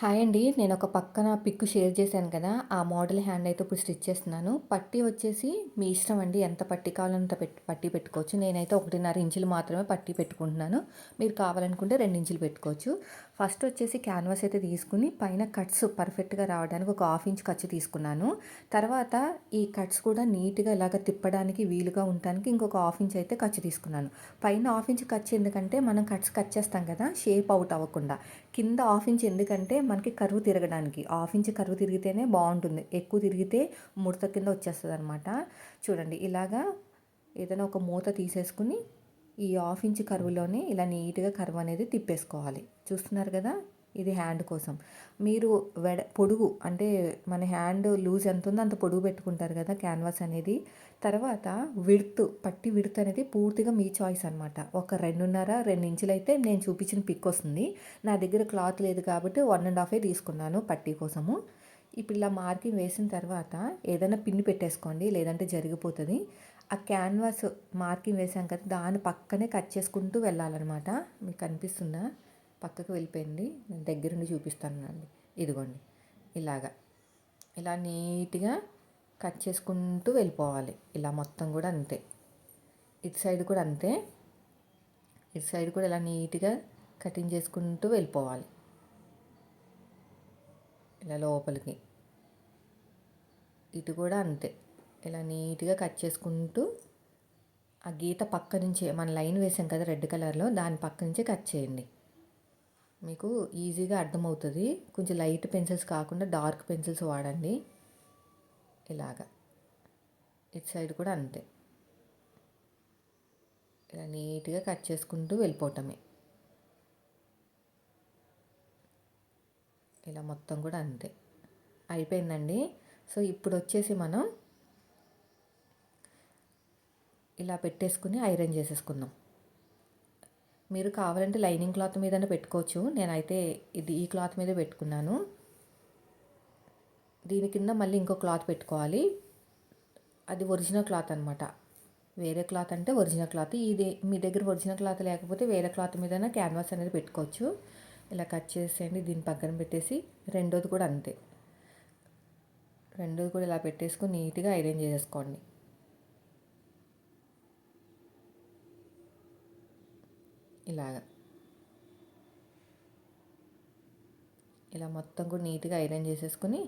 Hi అండి. నేను ఒక పక్కన పిక్ షేర్ చేశాను కదా ఆ మోడల్ హ్యాండ్ అయితే ఇప్పుడు స్టిచ్ చేస్తున్నాను. పట్టీ వచ్చేసి మీ ఇష్టం అండి. ఎంత పట్టి కావాలంత పెట్టి పట్టీ పెట్టుకోవచ్చు. నేనైతే ఒకటిన్నర ఇంచులు మాత్రమే పట్టీ పెట్టుకుంటున్నాను. మీరు కావాలనుకుంటే రెండు ఇంచులు పెట్టుకోవచ్చు. ఫస్ట్ వచ్చేసి క్యాన్వాస్ అయితే తీసుకుని పైన కట్స్ పర్ఫెక్ట్గా రావడానికి ఒక హాఫ్ ఇంచ్ ఖర్చు తీసుకున్నాను. తర్వాత ఈ కట్స్ కూడా నీట్గా ఇలాగ తిప్పడానికి వీలుగా ఉండడానికి ఇంకొక హాఫ్ ఇంచ్ అయితే ఖర్చు తీసుకున్నాను. పైన హాఫ్ ఇంచ్ ఖర్చు ఎందుకంటే మనం కట్స్ కట్ చేస్తాం కదా షేప్ అవుట్ అవ్వకుండా. కింద హాఫ్ ఇంచ్ ఎందుకంటే మనకి కరువు తిరగడానికి. హాఫ్ ఇంచ్ కరువు తిరిగితేనే బాగుంటుంది. ఎక్కువ తిరిగితే ముడత కింద వచ్చేస్తుంది అనమాట చూడండి ఇలాగా ఏదైనా ఒక మూత తీసేసుకుని ఈ హాఫ్ ఇంచ్ కరువులోనే ఇలా నీట్గా కరువు అనేది తిప్పేసుకోవాలి. చూస్తున్నారు కదా? ఇది హ్యాండ్ కోసం. మీరు వెడ పొడుగు అంటే మన హ్యాండ్ లూజ్ ఎంత ఉందో అంత పొడుగు పెట్టుకుంటారు కదా క్యాన్వాస్ అనేది. తర్వాత విడుత్ పట్టి విడుత్ అనేది పూర్తిగా మీ చాయిస్ అనమాట ఒక రెండున్నర రెండు ఇంచులు అయితే నేను చూపించిన పిక్ వస్తుంది. నా దగ్గర క్లాత్ లేదు కాబట్టి వన్ అండ్ హాఫే తీసుకున్నాను పట్టీ కోసము. ఇప్పుడు ఇలా మార్కింగ్ వేసిన తర్వాత ఏదైనా పిన్ పెట్టేసుకోండి లేదంటే జరిగిపోతుంది. ఆ క్యాన్వాస్ మార్కింగ్ వేసాం కదా దాని పక్కనే కట్ చేసుకుంటూ వెళ్ళాలన్నమాట. మీకు కనిపిస్తుందా? పక్కకు వెళ్ళిపోయింది. నేను దగ్గరుండి చూపిస్తాను అండి ఇదిగోండి. ఇలాగా. ఇలా నీట్గా కట్ చేసుకుంటూ వెళ్ళిపోవాలి. ఇలా మొత్తం కూడా అంతే. ఇటు సైడ్ కూడా అంతే. ఇటు సైడ్ కూడా ఇలా నీట్గా కటింగ్ చేసుకుంటూ వెళ్ళిపోవాలి. ఇలా లోపలికి. ఇటు కూడా అంతే. ఇలా నీట్గా కట్ చేసుకుంటూ ఆ గీత పక్క నుంచే మన లైన్ వేసాం కదా రెడ్ కలర్లో దాని పక్క నుంచే కట్ చేయండి. మీకు ఈజీగా అర్థమవుతుంది. కొంచెం లైట్ పెన్సిల్స్ కాకుండా డార్క్ పెన్సిల్స్ వాడండి. ఇలాగా. ఇటు సైడ్ కూడా అంతే. ఇలా నీట్గా కట్ చేసుకుంటూ వెళ్ళిపోవటమే. ఇలా మొత్తం కూడా అంతే. అయిపోయిందండి. సో ఇప్పుడు వచ్చేసి మనం ఇలా పెట్టేసుకుని ఐరన్ చేసేసుకుందాం. మీరు కావాలంటే లైనింగ్ క్లాత్ మీదనే పెట్టుకోవచ్చు. నేనైతే ఇది ఈ క్లాత్ మీద పెట్టుకున్నాను. దీని కింద మళ్ళీ ఇంకో క్లాత్ పెట్టుకోవాలి. అది ఒరిజినల్ క్లాత్ అనమాట వేరే క్లాత్ అంటే ఒరిజినల్ క్లాత్. ఇది మీ దగ్గర ఒరిజినల్ క్లాత్ లేకపోతే వేరే క్లాత్ మీదైనా క్యాన్వాస్ అనేది పెట్టుకోవచ్చు. ఇలా కట్ చేసేయండి దీని పక్కన పెట్టేసి. రెండోది కూడా అంతే. రెండోది కూడా ఇలా పెట్టేసుకొని నీట్గా ఐరన్ చేసేసుకోండి. ఇలాగ. ఇలా మొత్తం కూడా నీట్గా ఐరన్ చేసేసుకుని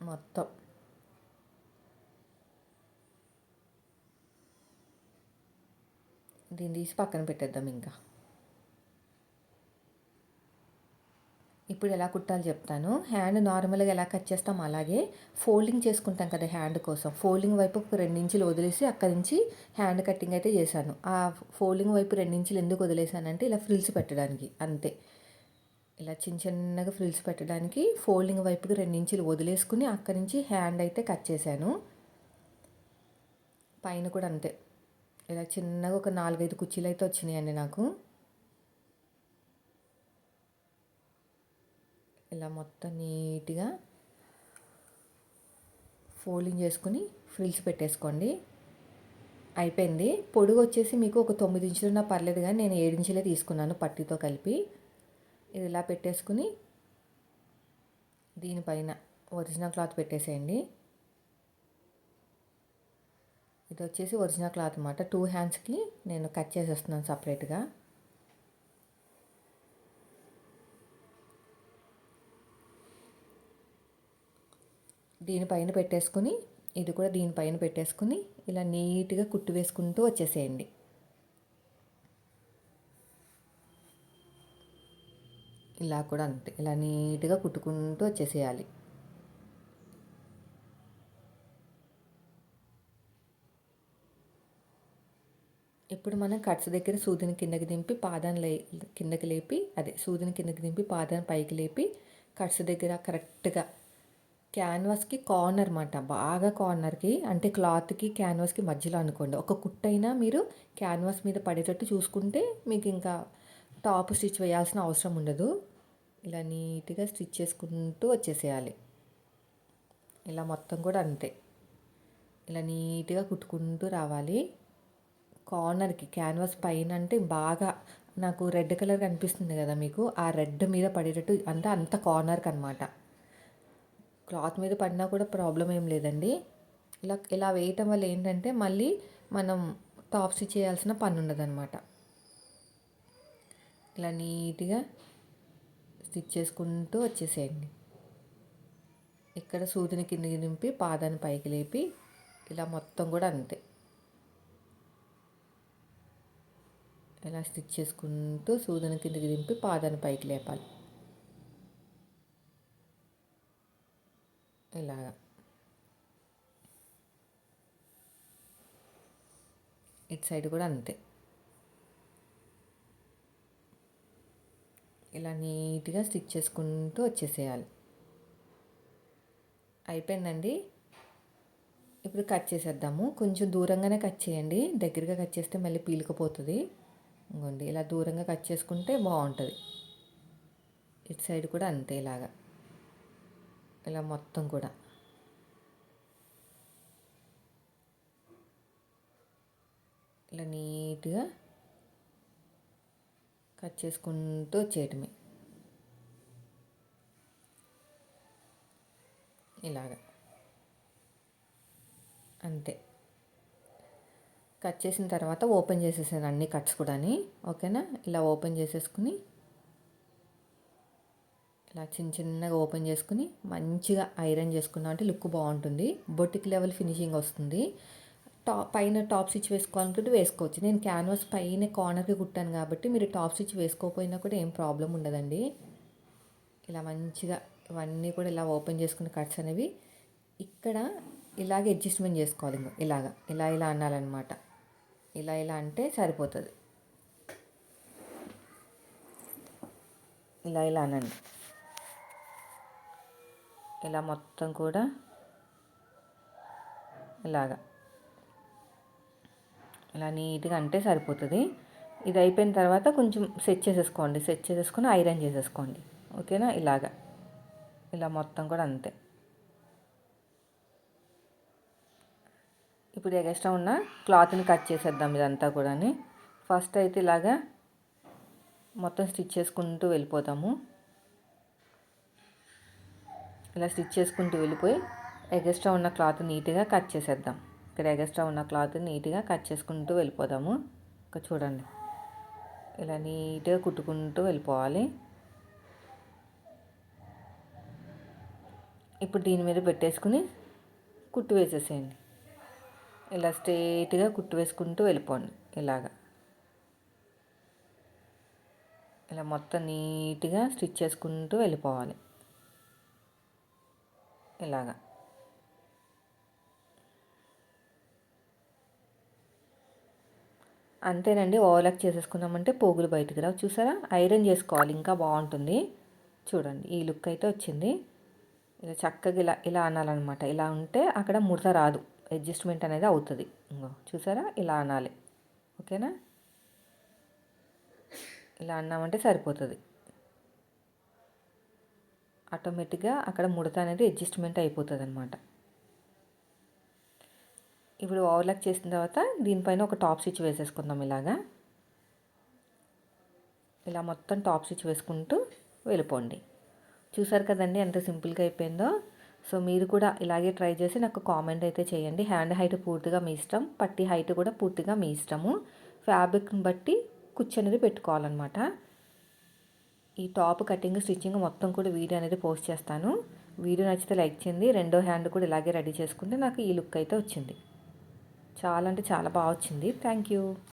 మొత్తం దీన్ని తీసి పక్కన పెట్టేద్దాం ఇంకా. ఇప్పుడు ఎలా కుట్టాలి చెప్తాను. హ్యాండ్ నార్మల్గా ఎలా కట్ చేస్తాం అలాగే ఫోల్డింగ్ చేసుకుంటాం కదా హ్యాండ్ కోసం. ఫోల్డింగ్ వైపు ఒక రెండించులు వదిలేసి అక్కడి నుంచి హ్యాండ్ కటింగ్ అయితే చేశాను. ఆ ఫోల్డింగ్ వైపు రెండించులు ఎందుకు వదిలేసానంటే ఇలా ఫ్రిల్స్ పెట్టడానికి అంతే. ఇలా చిన్న చిన్నగా ఫ్రిల్స్ పెట్టడానికి ఫోల్డింగ్ వైపుకి ఇంచులు వదిలేసుకుని అక్కడి నుంచి హ్యాండ్ అయితే కట్ చేశాను. పైన కూడా అంతే. ఇలా చిన్నగా ఒక నాలుగైదు కుర్చీలు అయితే వచ్చినాయండి నాకు. ఇలా మొత్తం నీట్గా ఫోల్డింగ్ చేసుకుని ఫ్రిల్స్ పెట్టేసుకోండి. అయిపోయింది. పొడుగు వచ్చేసి మీకు ఒక తొమ్మిది ఇంచులున్నా పర్లేదు కానీ నేను ఏడు ఇంచులే తీసుకున్నాను పట్టితో కలిపి. ఇది ఇలా పెట్టేసుకుని దీనిపైన ఒరిజినల్ క్లాత్ పెట్టేసేయండి. ఇది వచ్చేసి ఒరిజినల్ క్లాత్ అనమాట టూ హ్యాండ్స్కి నేను కట్ చేసేస్తున్నాను సపరేట్గా. దీనిపైన పెట్టేసుకుని ఇది కూడా దీనిపైన పెట్టేసుకుని ఇలా నీట్గా కుట్టు వేసుకుంటూ వచ్చేసేయండి. ఇలా కూడా అంతే ఇలా నీట్గా కుట్టుకుంటూ వచ్చేసేయాలి. ఇప్పుడు మనం కట్స్ దగ్గర సూదిని కిందకి దింపి పాదాన్ని లే కిందకి లేపి అదే సూదిని కిందకి దింపి పాదాన్ని పైకి లేపి కట్స్ దగ్గర కరెక్ట్గా క్యాన్వాస్కి కార్నర్ అనమాట బాగా కార్నర్కి అంటే క్లాత్కి క్యాన్వాస్కి మధ్యలో అనుకోండి. ఒక కుట్టైనా మీరు క్యాన్వాస్ మీద పడేటట్టు చూసుకుంటే మీకు ఇంకా టాప్ స్టిచ్ వేయాల్సిన అవసరం ఉండదు. ఇలా నీట్గా స్టిచ్ చేసుకుంటూ వచ్చేసేయాలి. ఇలా మొత్తం కూడా అంతే. ఇలా నీట్గా కుట్టుకుంటూ రావాలి. కార్నర్కి క్యాన్వాస్ పైన అంటే బాగా నాకు రెడ్ కలర్ కనిపిస్తుంది కదా మీకు. ఆ రెడ్ మీద పడేటట్టు అంతా అంత కార్నర్కి అనమాట క్లాత్ మీద పడినా కూడా ప్రాబ్లం ఏం లేదండి. ఇలా ఇలా వేయటం వల్ల ఏంటంటే మళ్ళీ మనం టాప్ స్టిచ్ చేయాల్సిన పని ఉండదన్నమాట. ఇలా నీట్గా స్టిచ్ చేసుకుంటూ వచ్చేసేయండి. ఇక్కడ సూదిని కిందికి దింపి పాదాన్ని పైకి లేపి ఇలా మొత్తం కూడా అంతే. ఇలా స్టిచ్ చేసుకుంటూ సూదిని కిందికి దింపి పాదాన్ని పైకి లేపాలి ఇలాగా ఇటు సైడ్ కూడా అంతే. ఇలా నీట్గా స్టిచ్ చేసుకుంటూ వచ్చేసేయాలి. అయిపోయిందండి? ఇప్పుడు కట్ చేసేద్దాము. కొంచెం దూరంగానే కట్ చేయండి. దగ్గరగా కట్ చేస్తే మళ్ళీ పీలుకపోతుంది. ఇంకోండి ఇలా దూరంగా కట్ చేసుకుంటే బాగుంటుంది. ఇటు సైడ్ కూడా అంతే ఇలాగా. ఇలా మొత్తం కూడా. ఇలా నీట్గా కట్ చేసుకుంటూ వచ్చేయటమే. ఇలాగా. అంతే. కట్ చేసిన తర్వాత ఓపెన్ చేసేసాను అన్ని కట్స్ కూడా ఓకేనా? ఇలా ఓపెన్ చేసేసుకుని ఇలా చిన్న చిన్నగా ఓపెన్ చేసుకుని మంచిగా ఐరన్ చేసుకున్నామంటే లుక్ బాగుంటుంది. బొటిక్ లెవెల్ ఫినిషింగ్ వస్తుంది. టాప్ పైన టాప్ స్టిచ్ వేసుకోవాలనుకుంటే వేసుకోవచ్చు. నేను క్యాన్వాస్ పైన కార్నర్కి కుట్టాను కాబట్టి మీరు టాప్ స్టిచ్ వేసుకోకపోయినా కూడా ఏం ప్రాబ్లం ఉండదండి. ఇలా మంచిగా ఇవన్నీ కూడా ఇలా ఓపెన్ చేసుకున్న కట్స్ అనేవి ఇక్కడ ఇలాగే అడ్జస్ట్మెంట్ చేసుకోవాలి ఇంకా ఇలాగా. ఇలా ఇలా అనాలన్నమాట. ఇలా ఇలా అంటే సరిపోతుంది. ఇలా ఇలా అనండి. ఇలా మొత్తం కూడా ఇలాగా. ఇలా నీట్గా అంటే సరిపోతుంది. ఇది అయిపోయిన తర్వాత కొంచెం సెట్ చేసేసుకోండి. సెట్ చేసేసుకొని ఐరన్ చేసేసుకోండి. ఓకేనా? ఇలాగా. ఇలా మొత్తం కూడా అంతే. ఇప్పుడు ఎక్స్ట్రా ఉన్న క్లాత్ని కట్ చేసేద్దాం ఇదంతా కూడా ఫస్ట్ అయితే ఇలాగా మొత్తం స్టిచ్ చేసుకుంటూ వెళ్ళిపోతాము. ఇలా స్టిచ్ చేసుకుంటూ వెళ్ళిపోయి ఎగస్ట్రా ఉన్న క్లాత్ నీట్గా కట్ చేసేద్దాం. ఇక్కడ ఎగస్ట్రా ఉన్న క్లాత్ నీట్గా కట్ చేసుకుంటూ వెళ్ళిపోదాము. ఇక చూడండి. ఇలా నీట్గా కుట్టుకుంటూ వెళ్ళిపోవాలి. ఇప్పుడు దీని మీద పెట్టేసుకుని కుట్టు వేసేసేయండి. ఇలా స్ట్రైట్గా కుట్టు వేసుకుంటూ వెళ్ళిపోండి. ఇలాగా. ఇలా మొత్తం నీట్గా స్టిచ్ చేసుకుంటూ వెళ్ళిపోవాలి. ఇలాగా. అంతేనండి ఓవర్లాక్ చేసేసుకున్నామంటే పోగులు బయటకు రావు. చూసారా? ఐరన్ చేసుకోవాలి ఇంకా బాగుంటుంది. చూడండి ఈ లుక్ అయితే వచ్చింది. ఇలా చక్కగా ఇలా ఇలా అనాలన్నమాట. ఇలా ఉంటే అక్కడ ముడత రాదు. అడ్జస్ట్మెంట్ అనేది అవుతుంది. ఇంకో చూసారా? ఇలా అనాలి. ఓకేనా? ఇలా అన్నామంటే సరిపోతుంది. ఆటోమేటిక్గా అక్కడ ముడత అనేది అడ్జస్ట్మెంట్ అయిపోతుంది అనమాట ఇప్పుడు ఓవర్లాక్ చేసిన తర్వాత దీనిపైన ఒక టాప్ స్టిచ్ వేసేసుకుందాం ఇలాగా. ఇలా మొత్తం టాప్ స్టిచ్ వేసుకుంటూ వెళ్ళిపోండి. చూసారు కదండి ఎంత సింపుల్గా అయిపోయిందో? సో మీరు కూడా ఇలాగే ట్రై చేసి నాకు కామెంట్ అయితే చేయండి. హ్యాండ్ హైట్ పూర్తిగా మీ ఇష్టం పట్టి హైట్ కూడా పూర్తిగా మీ ఇష్టము. ఫ్యాబ్రిక్ని బట్టి కుచ్చు అనేది పెట్టుకోవాలన్నమాట. ఈ టాప్ కటింగ్ స్టిచ్చింగ్ మొత్తం కూడా వీడియో అనేది పోస్ట్ చేస్తాను. వీడియో నచ్చితే లైక్ చేయండి. రెండో హ్యాండ్ కూడా ఇలాగే రెడీ చేసుకుంటే నాకు ఈ లుక్ అయితే వచ్చింది. చాలా అంటే చాలా బాగా వచ్చింది. Thank you